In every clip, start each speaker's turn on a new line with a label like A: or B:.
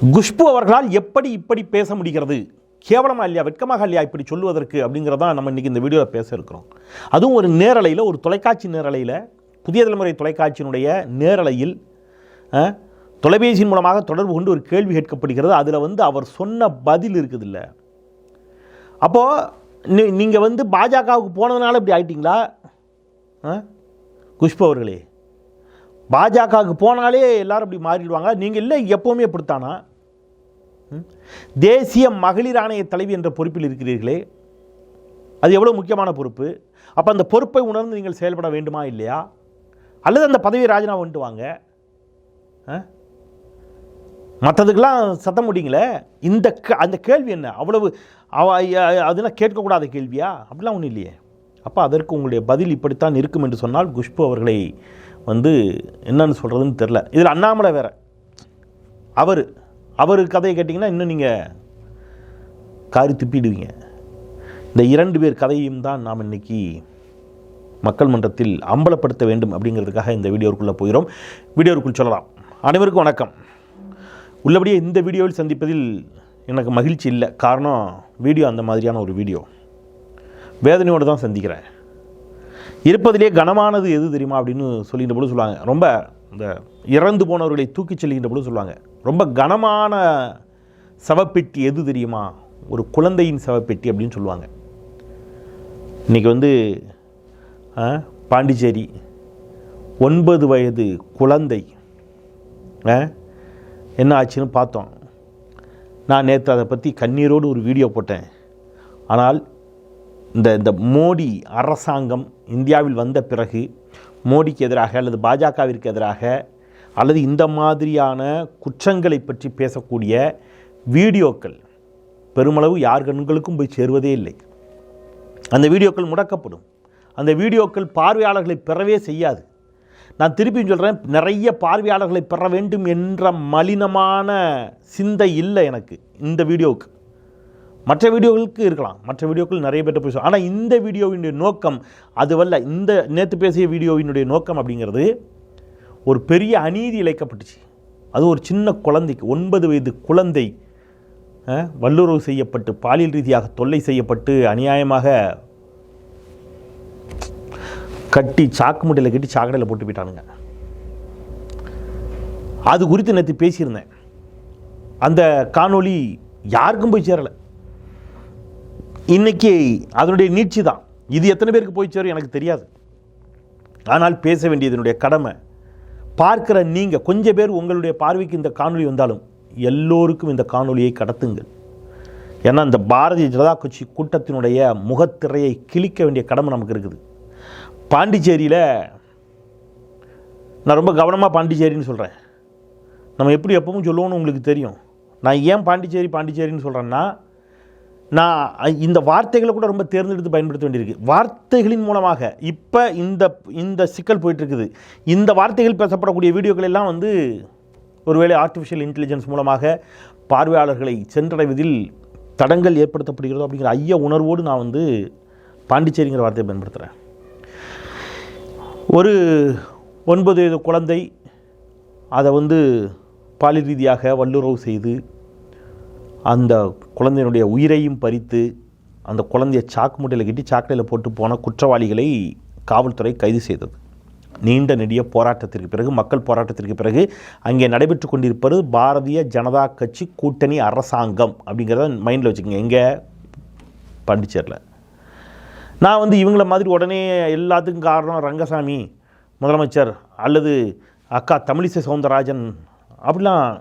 A: குஷ்பு அவர்களால் எப்படி இப்படி பேச முடிகிறது? கேவலமா இல்லையா? வெட்கமாக இல்லையா? இப்படி சொல்லுவதற்கு அப்படிங்கிறதா நம்ம இன்றைக்கி இந்த வீடியோவில் பேச இருக்கிறோம். அதுவும் ஒரு நேரலையில் ஒரு தொலைக்காட்சி நேரலையில் புதிய தலைமுறை தொலைக்காட்சியினுடைய நேரலையில் தொலைபேசியின் மூலமாக தொடர்பு கொண்டு ஒரு கேள்வி கேட்கப்படுகிறது. அதில் வந்து அவர் சொன்ன பதில் இருக்குது இல்லை அப்போது நீ நீங்கள் வந்து பாஜகவுக்கு போனதுனால இப்படி ஆயிட்டிங்களா? ஆ? குஷ்பு அவர்களே. பாஜகவுக்கு போனாலே எல்லோரும் இப்படி மாறிடுவாங்க நீங்கள் இல்லை எப்போவுமே இப்படித்தானா? தேசிய மகளிர் ஆணைய தலைவி என்ற பொறுப்பில் இருக்கிறீர்களே. அது எவ்வளோ முக்கியமான பொறுப்பு? அப்போ அந்த பொறுப்பை உணர்ந்து நீங்கள் செயல்பட வேண்டுமா இல்லையா? அல்லது அந்த பதவியை ராஜினாமா பண்ணிட்டு வாங்க. ஆ? மற்றதுக்கெல்லாம் சத்தம் முடியுங்களே இந்த க- அந்த கேள்வி என்ன? அவ்வளவு அவ- அதெல்லாம் கேட்கக்கூடாத கேள்வியா? அப்படிலாம் ஒன்றும் இல்லையே. அப்போ அதற்கு உங்களுடைய பதில் இப்படித்தான் இருக்கும் என்று சொன்னால் குஷ்பு அவர்களை வந்து என்னன்னு சொல்கிறதுன்னு தெரில இதில் அண்ணாமலை வேற. அவர் அவர் கதையை கேட்டிங்கன்னா இன்னும் நீங்கள் காரி துப்பிடுவீங்க. இந்த இரண்டு பேர் கதையும் தான் நாம் இன்னைக்கு மக்கள் மன்றத்தில் அம்பலப்படுத்த வேண்டும் அப்படிங்கிறதுக்காக இந்த வீடியோவுக்குள்ளே போகிறோம் வீடியோவுக்குள் சொல்லலாம். அனைவருக்கும் வணக்கம். உள்ளபடியே இந்த வீடியோவில் சந்திப்பதில் எனக்கு மகிழ்ச்சி இல்லை. காரணம் வீடியோ அந்த மாதிரியான ஒரு வீடியோ. வேதனையோடு தான் சந்திக்கிறேன். இருப்பதிலே கனமானது எது தெரியுமா அப்படின்னு சொல்லுகின்ற பொழுது சொல்லுவாங்க. ரொம்ப இந்த இறந்து போனவர்களை தூக்கிச் செல்கின்ற பொழுது சொல்லுவாங்க. ரொம்ப கனமான சவப்பெட்டி எது தெரியுமா? ஒரு குழந்தையின் சவப்பெட்டி அப்படின்னு சொல்லுவாங்க. இன்றைக்கி வந்து ஆ, பாண்டிச்சேரி ஒன்பது வயது குழந்தை ஆ, என்ன ஆச்சுன்னு பார்த்தோம். நான் நேற்று அதை பற்றி கண்ணீரோடு ஒரு வீடியோ போட்டேன். ஆனால் இந்த இந்த மோடி அரசாங்கம் இந்தியாவில் வந்த பிறகு மோடிக்கு எதிராக அல்லது பாஜகவிற்கு எதிராக அல்லது இந்த மாதிரியான குற்றங்களை பற்றி பேசக்கூடிய வீடியோக்கள் பெருமளவு யார் கண்களுக்கும் போய் சேருவதே இல்லை. அந்த வீடியோக்கள் முடக்கப்படும். அந்த வீடியோக்கள் பார்வையாளர்களை பெறவே செய்யாது. நான் திருப்பியும் சொல்கிறேன் நிறைய பார்வையாளர்களை பெற வேண்டும் என்ற மலினமான சிந்தை இல்லை எனக்கு இந்த வீடியோவுக்கு மற்ற வீடியோகளுக்கு இருக்கலாம். மற்ற வீடியோக்கள் நிறைய பேர்ட்ட பேசுவோம் ஆனால் இந்த வீடியோவினுடைய நோக்கம் அதுவல்ல இந்த நேற்று பேசிய வீடியோவினுடைய நோக்கம் அப்படிங்கிறது ஒரு பெரிய அநீதி இழைக்கப்பட்டுச்சு. அது ஒரு சின்ன குழந்தைக்கு ஒன்பது வயது குழந்தை வல்லுறவு செய்யப்பட்டு பாலியல் ரீதியாக தொல்லை செய்யப்பட்டு அநியாயமாக கட்டி சாக்கு முட்டையில் கட்டி சாக்கடையில் போட்டு போயிட்டானுங்க. அது குறித்து நேற்று பேசியிருந்தேன். அந்த காணொளி யாருக்கும் போய் சேரலை. இன்னைக்கு அதனுடைய நீட்சி தான். இது எத்தனை பேருக்கு போய் சேரும் எனக்கு தெரியாது. ஆனால் பேச வேண்டியதனுடைய கடமை. பார்க்கிற நீங்கள் கொஞ்சம் பேர் உங்களுடைய பார்வைக்கு இந்த காணொலி வந்தாலும் எல்லோருக்கும் இந்த காணொலியை கடத்துங்கள். ஏன்னா இந்த பாரதிய ஜனதா கட்சி கூட்டத்தினுடைய முகத்திரையை கிழிக்க வேண்டிய கடமை நமக்கு இருக்குது. பாண்டிச்சேரியில் நான் ரொம்ப கவனமாக பாண்டிச்சேரின்னு சொல்கிறேன் நம்ம எப்படி எப்பவும் சொல்லுவோம்னு உங்களுக்கு தெரியும். நான் ஏன் பாண்டிச்சேரி பாண்டிச்சேரின்னு சொல்கிறேன்னா நான் இந்த வார்த்தைகளை கூட ரொம்ப தேர்ந்தெடுத்து பயன்படுத்த வேண்டியிருக்கு. வார்த்தைகளின் மூலமாக இப்போ இந்த இந்த சிக்கல் போயிட்டுருக்குது. இந்த வார்த்தைகள் பேசப்படக்கூடிய வீடியோக்கள் எல்லாம் வந்து ஒருவேளை ஆர்டிஃபிஷியல் இன்டெலிஜென்ஸ் மூலமாக பார்வையாளர்களை சென்றடைவதில் தடங்கள் ஏற்படுத்தப்படுகிறதோ அப்படிங்கிற ஐய உணர்வோடு நான் வந்து பாண்டிச்சேரிங்கிற வார்த்தையை பயன்படுத்துகிறேன் ஒரு ஒன்பது வயது குழந்தை அதை வந்து பாலியல் ரீதியாக வல்லுறவு செய்து அந்த குழந்தையினுடைய உயிரையும் பறித்து அந்த குழந்தையை சாக்கு மூட்டையில் கட்டி சாக்கடையில் போட்டு போன குற்றவாளிகளை காவல்துறை கைது செய்தது. நீண்ட நெடிய போராட்டத்திற்கு பிறகு மக்கள் போராட்டத்திற்கு பிறகு அங்கே நடைபெற்று கொண்டிருப்பது பாரதிய ஜனதா கட்சி கூட்டணி அரசாங்கம் அப்படிங்கிறத மைண்டில் வச்சுக்கோங்க. எங்கே? பாண்டிச்சேரியில். நான் வந்து இவங்கள மாதிரி உடனே எல்லாத்துக்கும் காரணம் ரங்கசாமி முதலமைச்சர் அல்லது அக்கா தமிழிசை சவுந்தரராஜன் அப்படிலாம்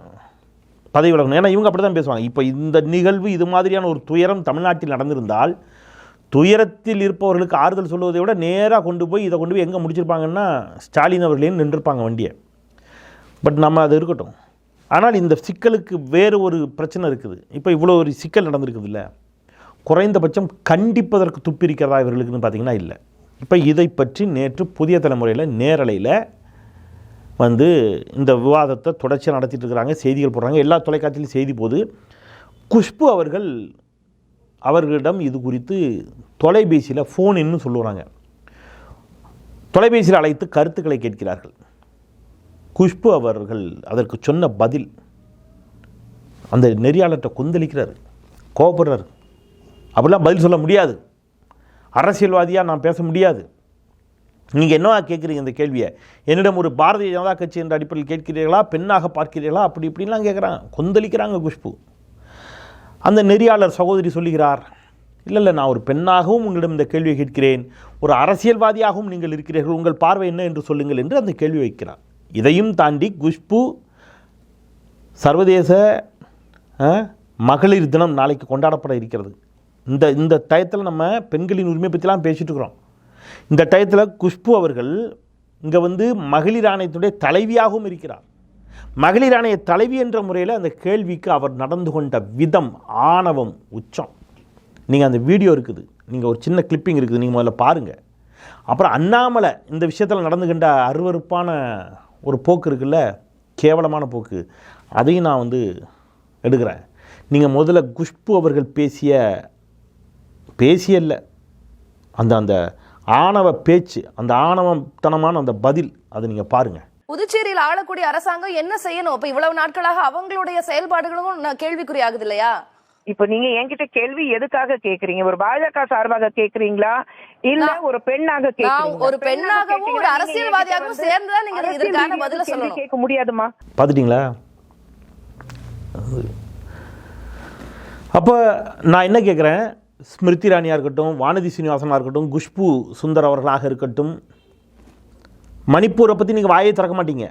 A: பதவி விலகணும். ஏன்னா இவங்க அப்படி தான் பேசுவாங்க. இப்போ இந்த நிகழ்வு இது மாதிரியான ஒரு துயரம் தமிழ்நாட்டில் நடந்திருந்தால் துயரத்தில் இருப்பவர்களுக்கு ஆறுதல் சொல்வதை விட நேராக கொண்டு போய் இதை கொண்டு போய் எங்கே முடிச்சிருப்பாங்கன்னா ஸ்டாலின் அவர்களே நின்றுருப்பாங்க வண்டியை. பட் நம்ம அது இருக்கட்டும். ஆனால் இந்த சிக்கலுக்கு வேறு ஒரு பிரச்சனை இருக்குது. இப்போ இவ்வளோ ஒரு சிக்கல் நடந்திருக்குது இல்லை குறைந்தபட்சம் கண்டிப்பதற்கு துப்பிரிக்கிறதா இவர்களுக்குன்னு பார்த்தீங்கன்னா இல்லை. இப்போ இதை பற்றி நேற்று புதிய தலைமுறையில் நேரலையில் வந்து இந்த விவாதத்தை தொடர்ச்சியாக நடத்திட்டு இருக்கிறாங்க செய்திகள் போடுறாங்க. எல்லா தொலைக்காட்சியிலும் செய்தி போது குஷ்பு அவர்கள் அவர்களிடம் இது குறித்து தொலைபேசியில் ஃபோன் இன்னும் சொல்லுறாங்க. தொலைபேசியில் அழைத்து கருத்துக்களை கேட்கிறார்கள். குஷ்பு அவர்கள் அதற்கு சொன்ன பதில் அந்த நெறியாளர்கிட்ட கொந்தளிக்கிறார் கோவப்படுறாரு. அப்படிலாம் பதில் சொல்ல முடியாது. அரசியல்வாதியாக நான் பேச முடியாது. நீங்கள் என்னவா கேட்குறீங்க இந்த கேள்வியை? என்னிடம் ஒரு பாரதிய ஜனதா கட்சி என்ற அடிப்படையில் கேட்கிறீர்களா? பெண்ணாக பார்க்கிறீர்களா? அப்படி இப்படின்லாம் கேட்குறாங்க கொந்தளிக்கிறாங்க குஷ்பு. அந்த நெறியாளர் சகோதரி சொல்லுகிறார் இல்லை இல்லை நான் ஒரு பெண்ணாகவும் உங்களிடம் இந்த கேள்வியை கேட்கிறேன். ஒரு அரசியல்வாதியாகவும் நீங்கள் இருக்கிறீர்கள். உங்கள் பார்வை என்ன என்று சொல்லுங்கள் என்று அந்த கேள்வி வைக்கிறார். இதையும் தாண்டி குஷ்பு சர்வதேச மகளிர் தினம் நாளைக்கு கொண்டாடப்பட இருக்கிறது. இந்த இந்த டயத்தில் நம்ம பெண்களின் உரிமை பற்றிலாம் பேசிகிட்டு இருக்கிறோம். இந்த டயத்தில் குஷ்பு அவர்கள் இங்கே வந்து மகளிர் ஆணையத்துடைய தலைவியாகவும் இருக்கிறார். மகளிர் ஆணைய தலைவி என்ற முறையில் அந்த கேள்விக்கு அவர் நடந்து கொண்ட விதம் ஆணவம் உச்சம். நீங்கள் அந்த வீடியோ இருக்குது நீங்கள் ஒரு சின்ன கிளிப்பிங் இருக்குது நீங்கள் முதல்ல பாருங்கள் அப்புறம் அண்ணாமலை இந்த விஷயத்தில் நடந்துகின்ற அருவருப்பான ஒரு போக்கு இருக்குல்ல கேவலமான போக்கு அதையும் நான் வந்து எடுக்கிறேன். நீங்கள் முதல்ல குஷ்பு அவர்கள் பேசிய பேசியல்ல அந்த அந்த ஆணவ பேச்சு அந்த ஆணவத்தனமான அந்த பதில் அதை நீங்கள் பாருங்கள்
B: புதுச்சேரியில் ஆளக்கூடிய அரசாங்கம் என்ன செய்யணும்? இப்ப இவ்வளவு நாட்களாக அவங்களுடைய செயல்பாடுகளும் கேள்விக்குறி ஆகுது இல்லையா
C: இப்ப நீங்க என்கிட்ட கேள்வி எதுக்காக கேக்குறீங்க? ஒரு பாஜக சார்பாக கேக்குறீங்களா? இல்ல ஒரு பெண்ணாக
B: நான்
C: கேக்குறீங்களா?
B: ஒரு பெண்ணாகவும் ஒரு
C: நீங்க
B: அரசியல்வாதியாகவும் சேர்ந்துதான் நீங்க இதற்கான பதில
C: கேள்வி
B: சொல்லணும்.
C: கேட்க முடியாதுமா?
A: பார்த்துட்டிங்களா? அப்போ நான் என்ன கேட்குறேன் ஸ்மிருதி ராணியாக இருக்கட்டும் வானதி சீனிவாசனாக இருக்கட்டும் குஷ்பு சுந்தர் அவர்களாக இருக்கட்டும் மணிப்பூரை பற்றி நீங்கள் வாயை திறக்க மாட்டீங்க.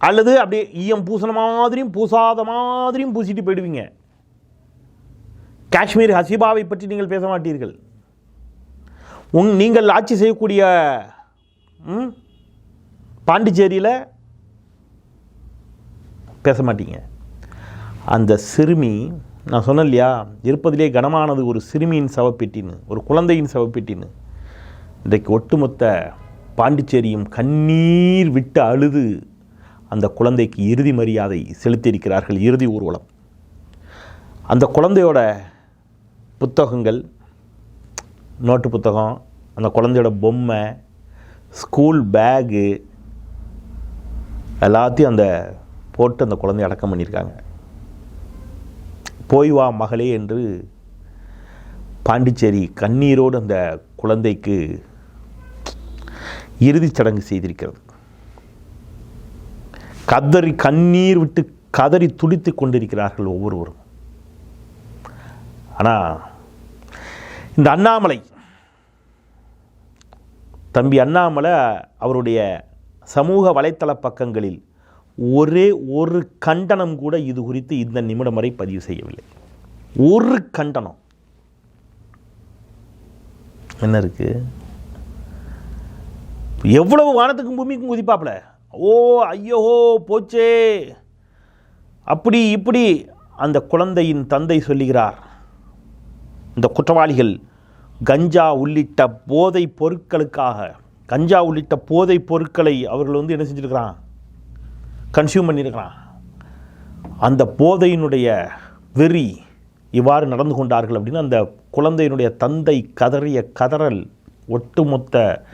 A: அல்லது அப்படியே ஈயம் பூசின மாதிரியும் பூசாத மாதிரியும் பூசிட்டு போயிடுவீங்க. காஷ்மீர் ஹசீபாவை பற்றி நீங்கள் பேச மாட்டீர்கள். உங் நீங்கள் ஆட்சி செய்யக்கூடிய ம், பாண்டிச்சேரியில் பேச மாட்டீங்க. அந்த சிறுமி நான் சொன்னேன் இல்லையா இருப்பதிலே கனமானது ஒரு சிறுமியின் சவப்பெட்டின்னு ஒரு குழந்தையின் சவப்பெட்டின்னு. இன்றைக்கு ஒட்டுமொத்த பாண்டிச்சேரியும் கண்ணீர் விட்டு அழுது அந்த குழந்தைக்கு இறுதி மரியாதை செலுத்தியிருக்கிறார்கள் இறுதி ஊர்வலம். அந்த குழந்தையோட புத்தகங்கள் நோட்டு புத்தகம் அந்த குழந்தையோட பொம்மை ஸ்கூல் பேகு எல்லாத்தையும் அந்த போட்டு அந்த குழந்தைய அடக்கம் பண்ணியிருக்காங்க. போய் வா மகளே என்று பாண்டிச்சேரி கண்ணீரோடு அந்த குழந்தைக்கு இறுதிச் சடங்கு செய்திருக்கிறது. கதறி கண்ணீர் விட்டு கதறி துடித்து கொண்டிருக்கிறார்கள் ஒவ்வொருவரும். ஆனால் இந்த அண்ணாமலை தம்பி அண்ணாமலை அவருடைய சமூக வலைத்தள பக்கங்களில் ஒரே ஒரு கண்டனம் கூட இது குறித்து இந்த நிமிடம் வரை பதிவு செய்யவில்லை. ஒரு கண்டனம். என்ன இருக்கு? எவ்வளவு வானத்துக்கும் பூமிக்கும் குதிப்பாப்புல? ஓ ஐயோ போச்சே. அப்படி இப்படி அந்த குழந்தையின் தந்தை சொல்லுகிறார். இந்த குற்றவாளிகள் கஞ்சா உள்ளிட்ட போதை பொருட்களுக்காக கஞ்சா உள்ளிட்ட போதை பொருட்களை அவர்கள் வந்து என்ன செஞ்சுருக்கிறான்? கன்சியூம் பண்ணியிருக்கிறான் அந்த போதையினுடைய வெறி இவ்வாறு நடந்து கொண்டார்கள் அப்படின்னு அந்த குழந்தையினுடைய தந்தை கதறிய கதறல் ஒட்டுமொத்த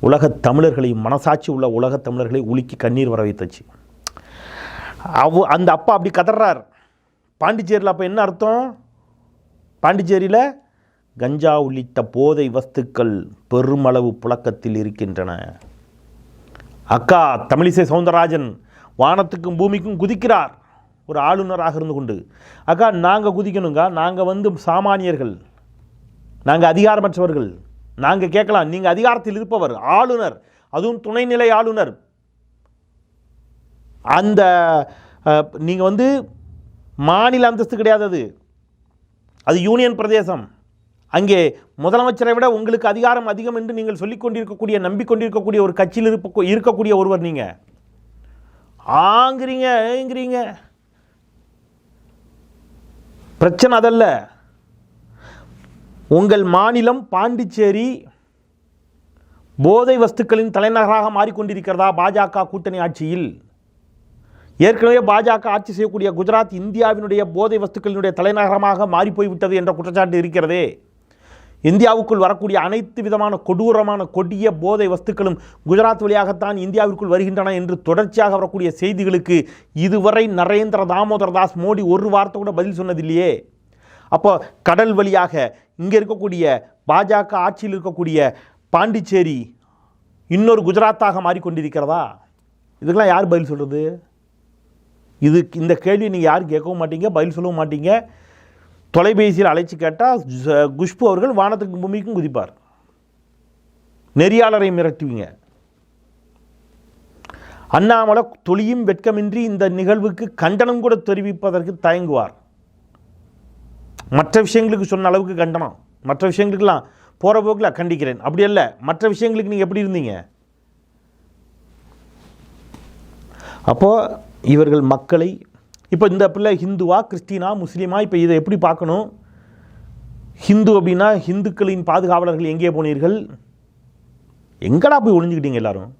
A: உலகத் தமிழர்களையும் மனசாட்சி உள்ள உலகத் தமிழர்களை உலுக்கி கண்ணீர் வர வைத்துச்சு அவ அந்த அப்பா அப்படி கதறார். பாண்டிச்சேரியில் அப்போ என்ன அர்த்தம்? பாண்டிச்சேரியில் கஞ்சா உள்ளிட்ட போதை வஸ்துக்கள் பெருமளவு புழக்கத்தில் இருக்கின்றன. அக்கா தமிழிசை சவுந்தரராஜன் வானத்துக்கும் பூமிக்கும் குதிக்கிறார். ஒரு ஆளுநராக இருந்து கொண்டு. அக்கா நாங்கள் குதிக்கணுங்க நாங்கள் வந்து சாமானியர்கள். நாங்கள் அதிகாரமற்றவர்கள். நாங்கள் கேட்கலாம் நீங்கள் அதிகாரத்தில் இருப்பவர் ஆளுநர். அதுவும் துணைநிலை ஆளுநர். அந்த நீங்கள் வந்து மாநில அந்தஸ்து கிடையாது அது. அது யூனியன் பிரதேசம். அங்கே முதலமைச்சரை விட உங்களுக்கு அதிகாரம் அதிகம் என்று நீங்கள் சொல்லிக் கொண்டிருக்கக்கூடிய நம்பிக்கொண்டிருக்கக்கூடிய ஒரு கட்சியில் இருப்ப இருக்கக்கூடிய ஒருவர் நீங்கள் ஆங்கிறீங்க ஏங்கிறீங்க. பிரச்சனை அதல்ல. உங்கள் மாநிலம் பாண்டிச்சேரி போதை வஸ்துக்களின் தலைநகராக மாறிக்கொண்டிருக்கிறதா பாஜக கூட்டணி ஆட்சியில்? ஏற்கனவே பாஜக ஆட்சி செய்யக்கூடிய குஜராத் இந்தியாவினுடைய போதை வஸ்துக்களினுடைய தலைநகரமாக மாறிப்போய்விட்டது என்ற குற்றச்சாட்டு இருக்கிறதே. இந்தியாவுக்குள் வரக்கூடிய அனைத்து விதமான கொடூரமான கொடிய போதை வஸ்துக்களும் குஜராத் வழியாகத்தான் இந்தியாவிற்குள் வருகின்றன என்று தொடர்ச்சியாக வரக்கூடிய செய்திகளுக்கு இதுவரை நரேந்திர தாமோதர தாஸ் மோடி ஒரு வார்த்தை கூட பதில் சொன்னதில்லையே. அப்போ கடல் வழியாக இங்கே இருக்கக்கூடிய பாஜக ஆட்சியில் இருக்கக்கூடிய பாண்டிச்சேரி இன்னொரு குஜராத்தாக மாறிக்கொண்டிருக்கிறதா? இதுக்கெல்லாம் யார் பதில் சொல்கிறது இது இந்த கேள்வி நீங்கள் யாரும் கேட்கவும் மாட்டீங்க பதில் சொல்லவும் மாட்டீங்க. தொலைபேசியில் அழைச்சி கேட்டால் குஷ்பு அவர்கள் வானத்துக்கும் பூமிக்கும் குதிப்பார். நெறியாளரை மிரட்டுவீங்க. அண்ணாமலை தொழியும் வெட்கமின்றி இந்த நிகழ்வுக்கு கண்டனம் கூட தெரிவிப்பதற்கு தயங்குவார். மற்ற விஷயங்களுக்கு சொன்ன அளவுக்கு கண்டனம். மற்ற விஷயங்களுக்கெல்லாம் போகிற போக்கில் கண்டிக்கிறேன். அப்படி அல்ல மற்ற விஷயங்களுக்கு நீங்கள் எப்படி இருந்தீங்க? அப்போது இவர்கள் மக்களை இப்போ இந்த பிள்ளை ஹிந்துவா கிறிஸ்டினா முஸ்லீமா இப்போ இதை எப்படி பார்க்கணும்? ஹிந்து அப்படின்னா ஹிந்துக்களின் பாதுகாவலர்கள் எங்கே போனீர்கள். எங்கடா போய் ஒளிஞ்சுக்கிட்டீங்க எல்லாரும்?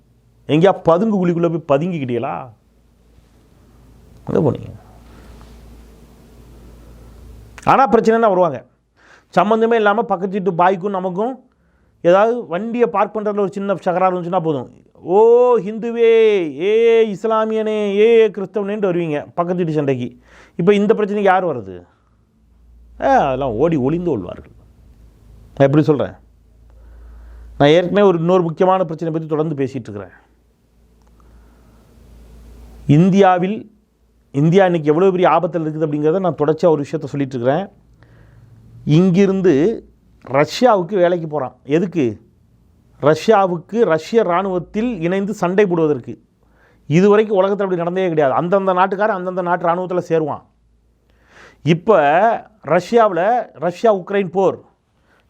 A: எங்கேயா பதுங்கு குழிக்குள்ளே போய் பதுங்கிக்கிட்டீங்களா? எங்கே போனீங்க? ஆனால் பிரச்சனைனா வருவாங்க. சம்மந்தமே இல்லாமல் பக்கத்து வீட்டு பாய்க்கும் நமக்கும் ஏதாவது வண்டியை பார்க் பண்ணுறதுல ஒரு சின்ன சகராறு இருந்துச்சுன்னா போதும். ஓ ஹிந்துவே ஏ இஸ்லாமியனே ஏ கிறிஸ்தவனேன்ட்டு வருவீங்க பக்கத்து வீட்டு சண்டைக்கு. இப்போ இந்த பிரச்சனைக்கு யார் வருது அதெல்லாம் ஓடி ஒளிந்து கொள்வார்கள். நான் எப்படி சொல்கிறேன் நான் ஏற்கனவே ஒரு இன்னொரு முக்கியமான பிரச்சனை பற்றி தொடர்ந்து பேசிகிட்டு இருக்கிறேன். இந்தியாவில் இந்தியா இன்றைக்கி எவ்வளோ பெரிய ஆபத்தில் இருக்குது அப்படிங்கிறத நான் தொடர்ச்சியாக ஒரு விஷயத்த சொல்லிகிட்ருக்கிறேன் இங்கிருந்து ரஷ்யாவுக்கு வேலைக்கு போகிறான் எதுக்கு? ரஷ்யாவுக்கு ரஷ்ய இராணுவத்தில் இணைந்து சண்டை போடுவதற்கு. இதுவரைக்கும் உலகத்தில் அப்படி நடந்தே கிடையாது. அந்தந்த நாட்டுக்காரன் அந்தந்த நாட்டு இராணுவத்தில் சேருவான். இப்போ ரஷ்யாவில் ரஷ்யா உக்ரைன் போர்.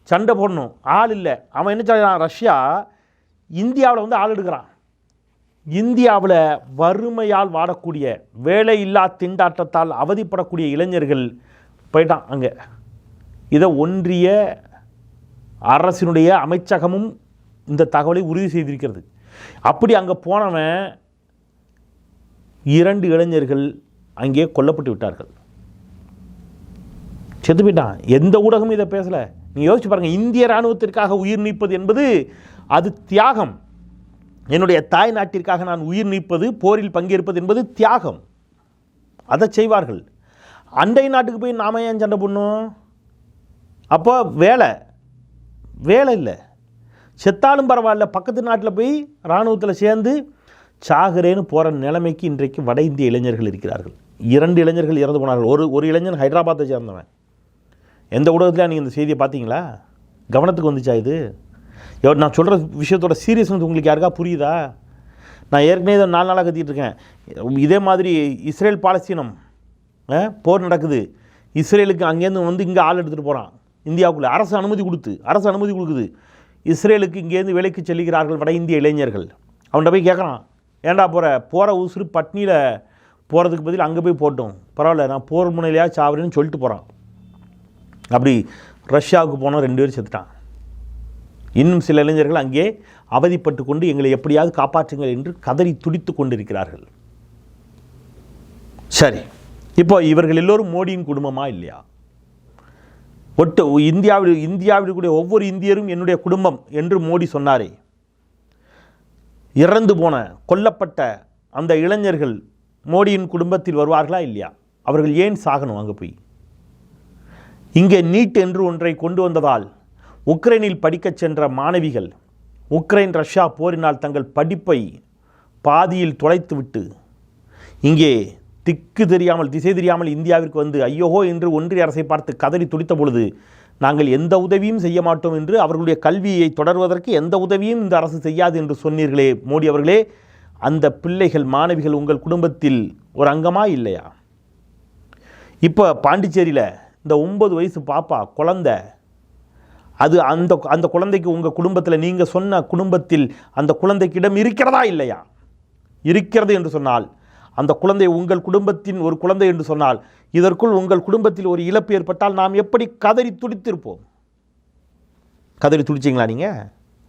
A: சண்டை போடணும். ஆள் இல்லை. அவன் என்ன செய்யறான் ரஷ்யா இந்தியாவில் வந்து ஆள் எடுக்கிறான். இந்தியாவில் வறுமையால் வாடக்கூடிய வேலையில்லா திண்டாட்டத்தால் அவதிப்படக்கூடிய இளைஞர்கள் போயிட்டான் அங்கே. இதை ஒன்றிய அரசினுடைய அமைச்சகமும் இந்த தகவலை உறுதி செய்திருக்கிறது. அப்படி அங்கே போனவன் இரண்டு இளைஞர்கள் அங்கே கொல்லப்பட்டு விட்டார்கள். செத்து போயிட்டான். எந்த ஊடகமும் இதை பேசலை. நீ யோசிச்சு பாருங்கள் இந்திய இராணுவத்திற்காக உயிர் நீப்பது என்பது அது தியாகம். என்னுடைய தாய் நாட்டிற்காக நான் உயிர் நீப்பது போரில் பங்கேற்பது என்பது தியாகம். அதை செய்வார்கள். அண்டை நாட்டுக்கு போய் நாம ஏன் சண்டை பண்ணும் அப்போ வேலை. வேலை இல்லை. செத்தாலும் பரவாயில்ல பக்கத்து நாட்டில் போய் இராணுவத்தில் சேர்ந்து சாகுறேன்னு போகிற நிலைமைக்கு இன்றைக்கு வட இந்திய இளைஞர்கள் இருக்கிறார்கள். இரண்டு இளைஞர்கள் இறந்து போனார்கள். ஒரு ஒரு இளைஞன் ஹைதராபாத்தை சேர்ந்தவன். எந்த ஊடகத்தில் நீங்கள் இந்த செய்தியை பார்த்தீங்களா? கவனத்துக்கு வந்துச்சா இது? நான் சொல்கிற விஷயத்தோட சீரியஸ்னஸ் உங்களுக்கு யாருக்கா புரியுதா? நான் ஏற்கனவே இதை நாலு நாளாக கத்திட்டு இருக்கேன். இதே மாதிரி இஸ்ரேல் பாலஸ்தீனம் போர் நடக்குது. இஸ்ரேலுக்கு அங்கேருந்து வந்து இங்கே ஆள் எடுத்துகிட்டு போகிறான் இந்தியாவுக்குள்ளே அரசு அனுமதி கொடுத்து அரசு அனுமதி கொடுக்குது. இஸ்ரேலுக்கு இங்கேருந்து வேலைக்கு செல்லுகிறார்கள் வட இந்திய இளைஞர்கள். அவன்கிட்ட போய் கேட்குறான் ஏன்டா போகிற போகிற உசுறு பட்னியில் போகிறதுக்கு பதில் அங்கே போய் போட்டோம். பரவாயில்ல நான் போர் முனையிலையா சாவரேன்னு சொல்லிட்டு போகிறான் அப்படி ரஷ்யாவுக்கு போனோம் ரெண்டு பேரும் செத்துட்டான். இன்னும் சில இளைஞர்கள் அங்கே அவதிப்பட்டு கொண்டு எங்களை எப்படியாவது காப்பாற்றுங்கள் என்று கதறி துடித்து கொண்டிருக்கிறார்கள். சரி இப்போ இவர்கள் எல்லோரும் மோடியின் குடும்பமா இல்லையா? ஒட்டு இந்தியாவில் இந்தியாவில் கூடிய ஒவ்வொரு இந்தியரும் என்னுடைய குடும்பம் என்று மோடி சொன்னாரே. இறந்து போன கொல்லப்பட்ட அந்த இளைஞர்கள் மோடியின் குடும்பத்தில் வருவார்களா இல்லையா? அவர்கள் ஏன் சாகணும் அங்கே போய்? இங்கே நீட் என்று ஒன்றை கொண்டு வந்ததால் உக்ரைனில் படிக்கச் சென்ற மாணவிகள் உக்ரைன் ரஷ்யா போரினால் தங்கள் படிப்பை பாதியில் தொலைத்துவிட்டு இங்கே திக்கு தெரியாமல் திசை தெரியாமல் இந்தியாவிற்கு வந்து ஐயோஹோ என்று ஒன்றிய அரசை பார்த்து கதறி துடித்த பொழுது நாங்கள் எந்த உதவியும் செய்ய மாட்டோம் என்று அவர்களுடைய கல்வியை தொடர்வதற்கு எந்த உதவியும் இந்த அரசு செய்யாது என்று சொன்னீர்களே மோடி அவர்களே அந்த பிள்ளைகள் மாணவிகள் உங்கள் குடும்பத்தில் ஒரு அங்கமா இல்லையா? இப்போ பாண்டிச்சேரியில் இந்த ஒன்பது வயசு பாப்பா குழந்த அது அந்த அந்த குழந்தைக்கு உங்கள் குடும்பத்தில் நீங்கள் சொன்ன குடும்பத்தில் அந்த குழந்தைக்கிடம் இருக்கிறதா இல்லையா? இருக்கிறது என்று சொன்னால் அந்த குழந்தை உங்கள் குடும்பத்தின் ஒரு குழந்தை என்று சொன்னால் இதற்குள் உங்கள் குடும்பத்தில் ஒரு இழப்பு ஏற்பட்டால் நாம் எப்படி கதறி துடித்திருப்போம்? கதறி துடிச்சிங்களா நீங்கள்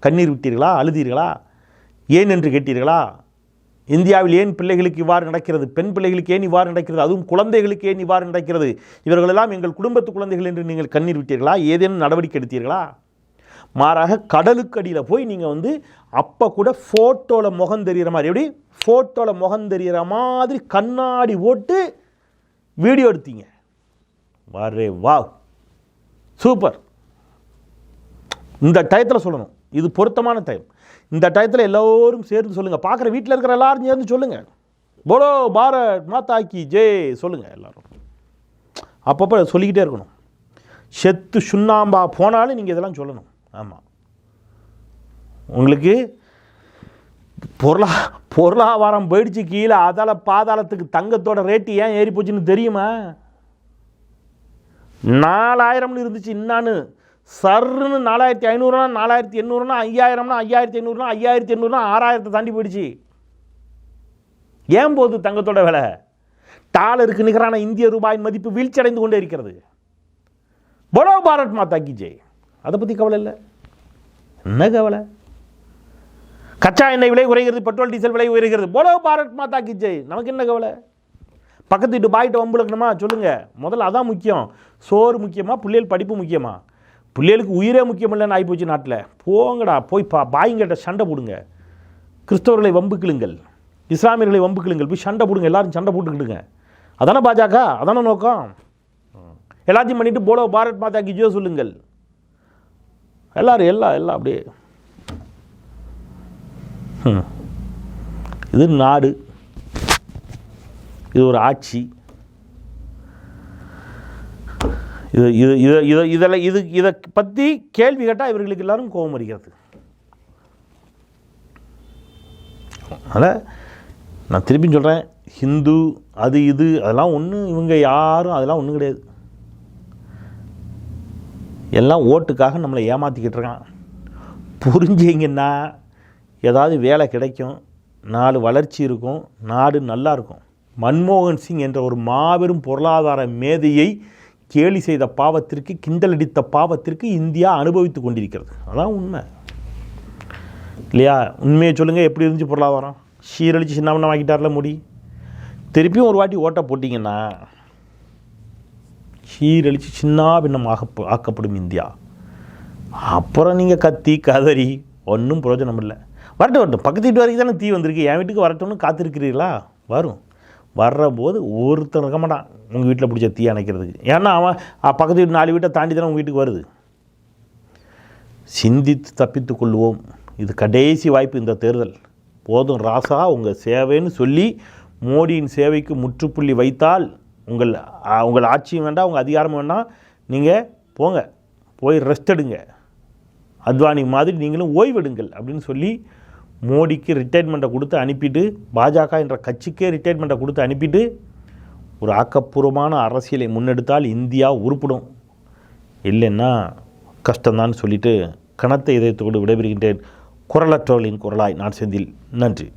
A: கண்ணீர் விட்டீர்களா? அழுதீர்களா? ஏன் என்று கேட்டீர்களா? இந்தியாவில் ஏன் பிள்ளைகளுக்கு இவ்வாறு நடக்கிறது? பெண் பிள்ளைகளுக்கு ஏன் இவ்வாறு நடக்கிறது? அதுவும் குழந்தைகளுக்கு ஏன் இவ்வாறு நடக்கிறது? இவர்களெல்லாம் எங்கள் குடும்பத்து குழந்தைகள் என்று நீங்கள் கண்ணீர் விட்டீர்களா? ஏதேனும் நடவடிக்கை எடுத்தீர்களா? மாறாக கடலுக்கு அடியில் போய் நீங்கள் வந்து அப்போ கூட ஃபோட்டோவில் முகம் தெரிகிற மாதிரி எப்படி? ஃபோட்டோவில் முகம் தெரிகிற மாதிரி கண்ணாடி போட்டு வீடியோ எடுத்தீங்க. வரே வா சூப்பர். இந்த டயத்தில் சொல்லணும். இது பொருத்தமான டைம் இந்த டயத்தில் எல்லோரும் சேர்ந்து சொல்லுங்கள் பார்க்குற வீட்டில் இருக்கிற எல்லாரும் சேர்ந்து சொல்லுங்கள் போலோ பாரத் மாதா கி ஜே. சொல்லுங்கள் எல்லோரும். அப்பப்போ சொல்லிக்கிட்டே இருக்கணும். செத்து சுண்ணாம்பா போனாலும் நீங்கள் இதெல்லாம் சொல்லணும். ஆமாம் உங்களுக்கு பொருளா பொருளாதாரம் போயிடுச்சு கீழே. அதால் பாதாளத்துக்கு தங்கத்தோட ரேட்டு ஏன் ஏறி போச்சுன்னு தெரியுமா? நாலாயிரம்னு இருந்துச்சு இன்னான்னு. சர்ன்னு நாலாயிரத்தி ஐநூறுனா நாலாயிரத்தி எண்ணூறுனா ஐயாயிரம்னா ஐயாயிரத்தி ஐநூறுனா ஐயாயிரத்தி எண்ணூறுனா ஆறாயிரத்தை தாண்டி போயிடுச்சு. ஏன் போகுது தங்கத்தோட விலை? டாலருக்கு நிகரான இந்திய ரூபாயின் மதிப்பு வீழ்ச்சி அடைந்து கொண்டே இருக்கிறது. படோ பாரத் மாதா கி ஜெய். அதை பற்றி கவலை இல்லை. என்ன கவலை? கச்சா எண்ணெய் விலை குறைகிறது பெட்ரோல் டீசல் விலை உயர்கிறது. போலோ பாரத் மாதா கி ஜெய். நமக்கு என்ன கவலை? பக்கத்து வீட்டு பாய்கிட்ட வம்புலக்கணுமா? சொல்லுங்கள் முதல்ல அதான் முக்கியம். சோறு முக்கியமாக பிள்ளைகள் படிப்பு முக்கியமா? பிள்ளைகளுக்கு உயிரே முக்கியம் இல்லைன்னு ஆகிப்போச்சு நாட்டில். போங்கடா போய் பா பாய்ங்கிட்ட சண்டை போடுங்க. கிறிஸ்தவர்களை வம்புக்கிளுங்கள் இஸ்லாமியர்களை வம்புக்கிழுங்கள் போய் சண்டை போடுங்க. எல்லாரும் சண்டை போட்டுக்கிடுங்க அதானே பாஜக? அதானே நோக்கம்? எல்லாத்தையும் பண்ணிவிட்டு போலோ பாரத் மாதா கி சொல்லுங்கள். எல்லாரும் எல்லாம் எல்லாம் அப்படியே Hmm. இது நாடு. இது ஒரு ஆட்சி. இது இது இதை இதை இதில் இது இதை பற்றி கேள்வி கேட்டால் இவர்களுக்கு எல்லாரும் கோபம் வருகிறது. அதனால் நான் திருப்பி சொல்கிறேன் ஹிந்து அது இது அதெல்லாம் ஒன்றும் இவங்க யாரும் அதெல்லாம் ஒன்றும் கிடையாது. எல்லாம் ஓட்டுக்காக நம்மளை ஏமாற்றிக்கிட்டு இருக்கான். புரிஞ்சிங்கன்னா ஏதாவது வேலை கிடைக்கும் நாலு வளர்ச்சி இருக்கும் நாடு நல்லா இருக்கும். மன்மோகன் சிங் என்ற ஒரு மாபெரும் பொருளாதார மேதையை கேலி செய்த பாவத்திற்கு கிண்டலடித்த பாவத்திற்கு இந்தியா அனுபவித்து கொண்டிருக்கிறது. அதான் உண்மை. இல்லையா? உண்மையை சொல்லுங்கள் எப்படி இருந்துச்சு பொருளாதாரம்? சீரழிச்சு சின்ன ஆக்கிட்டார்ல முடி. திருப்பியும் ஒரு வாட்டி ஓட்டை போட்டிங்கன்னா சீரழித்து சின்ன பின்னமாக ஆக்கப்படும் இந்தியா. அப்புறம் நீங்கள் கத்தி கதறி ஒன்றும் பிரயோஜனம் இல்லை வரட்டும் வரட்டும். பக்கத்து வீட்டு வரைக்கும் தானே தீ வந்திருக்கு. என் வீட்டுக்கு வரட்டும்னு காத்திருக்கிறீர்களா? வரும். வர்ற போது ஒருத்தன் இருக்க மாட்டான். உங்கள் வீட்டில் பிடிச்ச தீ அணைக்கிறதுக்கு. ஏன்னா அவன் பக்கத்து வீட்டு நாலு வீட்டை தாண்டி தானே உங்கள் வீட்டுக்கு வருது. சிந்தித்து தப்பித்து கொள்வோம் இது கடைசி வாய்ப்பு இந்த தேர்தல். போதும் ராசா உங்கள் சேவைன்னு சொல்லி மோடியின் சேவைக்கு முற்றுப்புள்ளி வைத்தால் உங்கள் உங்கள் ஆட்சியும் வேண்டாம் உங்கள் அதிகாரமும் வேண்டாம். நீங்கள் போங்க. போய் ரெஸ்ட் எடுங்க. அத்வானி மாதிரி நீங்களும் ஓய்வெடுங்கள் அப்படின்னு சொல்லி மோடிக்கு ரிட்டைர்மெண்ட்டை கொடுத்து அனுப்பிட்டு பாஜக என்ற கட்சிக்கே ரிட்டைர்மெண்ட்டை கொடுத்து அனுப்பிட்டு ஒரு ஆக்கப்பூர்வமான அரசியலை முன்னெடுத்தால் இந்தியா உருப்பிடும். இல்லைன்னா கஷ்டம்தான் சொல்லிட்டு கனத்த இதயத்தோடு விடைபெறுகின்றேன். குரலற்றவர்களின் குரலாய் நான் செந்தில் நன்றி.